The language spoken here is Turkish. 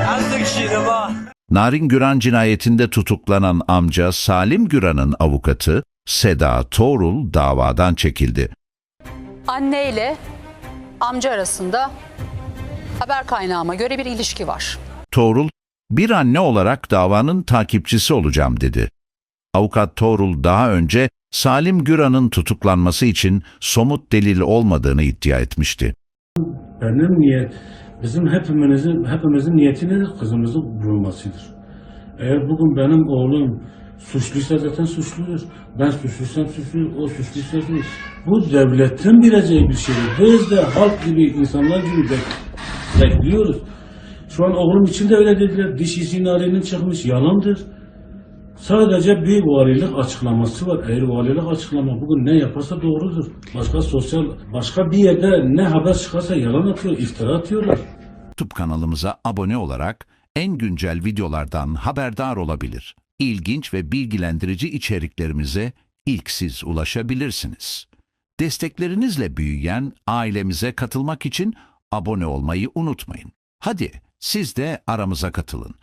Yazdık şimdi bak. Narin Güran cinayetinde tutuklanan amca Salim Güran'ın avukatı Seda Toğrul davadan çekildi. Anne ile amca arasında haber kaynağıma göre bir ilişki var. Toğrul, bir anne olarak davanın takipçisi olacağım dedi. Avukat Toğrul daha önce Salim Güran'ın tutuklanması için somut delil olmadığını iddia etmişti. Benim niyet, bizim hepimizin, hepimizin niyeti nedir? Kızımızın bulunmasıdır. Eğer bugün benim oğlum suçluysa zaten suçludur. Ben suçluysam suçlu, o suçluysa suçlu. Bu devletin bileceği bir şeydir. Biz de halk gibi, insanlar gibi bek- bekliyoruz. Şu an oğlum için de öyle dediler. Diş izi narinin çıkmış, yalandır. Sadece bir valilik açıklaması var. Eğer valilik açıklama bugün ne yaparsa doğrudur. Başka sosyal, başka bir yerde ne haber çıkarsa yalan atıyor, iftira atıyorlar. YouTube kanalımıza abone olarak en güncel videolardan haberdar olabilir. İlginç ve bilgilendirici içeriklerimize ilk siz ulaşabilirsiniz. Desteklerinizle büyüyen ailemize katılmak için abone olmayı unutmayın. Hadi siz de aramıza katılın.